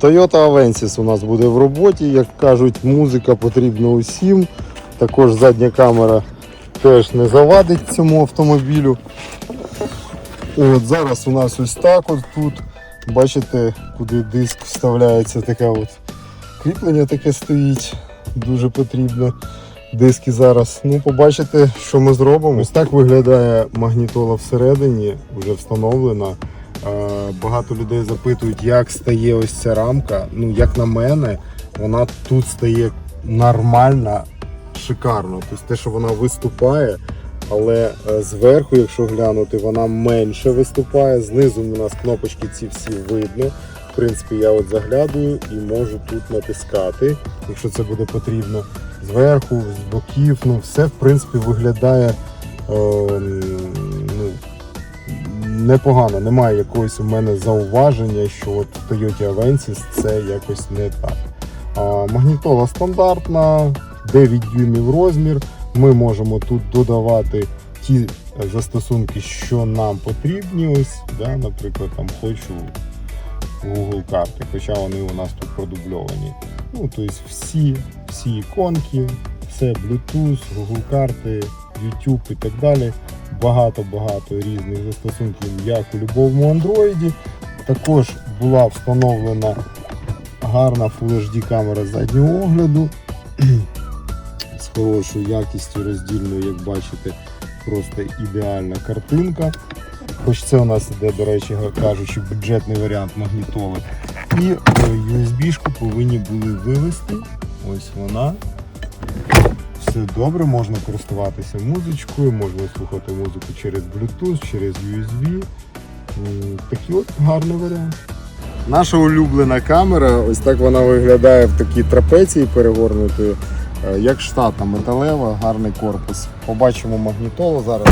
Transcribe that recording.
Toyota Avensis у нас буде в роботі. Як кажуть, музика потрібна усім. Також задня камера теж не завадить цьому автомобілю. От Зараз у нас ось так от тут. Бачите, куди диск вставляється, таке от кріплення таке стоїть. Дуже потрібно. Диски зараз. Ну, побачите, що ми зробимо. Ось так виглядає магнітола всередині, вже встановлена. Е, Багато людей запитують, як стає ось ця рамка. Ну, як на мене, вона тут стає нормальна, шикарно. Тобто те, що вона виступає, але е, зверху, якщо глянути, вона менше виступає. Знизу у нас кнопочки ці всі видно. В принципі, я от заглядаю і можу тут натискати, якщо це буде потрібно. Зверху, з боків, ну все в принципі виглядає е, непогано. Немає якогось у мене зауваження, що от Toyota Avensis це якось не так. А, магнітола стандартна, 9 дюймів розмір. Ми можемо тут додавати ті застосунки, що нам потрібні. Ось, да, наприклад, там хочу Google карти, хоча вони у нас тут продубльовані. Ну, тобто всі, всі іконки, все Bluetooth, Google карти, YouTube і так далі. Багато-багато різних застосунків, як у будь-якому Android. Також була встановлена гарна Full HD камера заднього огляду з хорошою якістю роздільною, як бачите, просто ідеальна картинка. Хоч це у нас іде, до речі, кажучи, бюджетний варіант магнітоли. І е, USB-шку повинні були вивести. Ось вона. Все добре, можна користуватися музичкою, можна слухати музику через Bluetooth, через USB. Такий от гарний варіант. Наша улюблена камера, ось так вона виглядає в такій трапеції перегорнутої, е, як штатна металева, гарний корпус. Побачимо магнітолу зараз.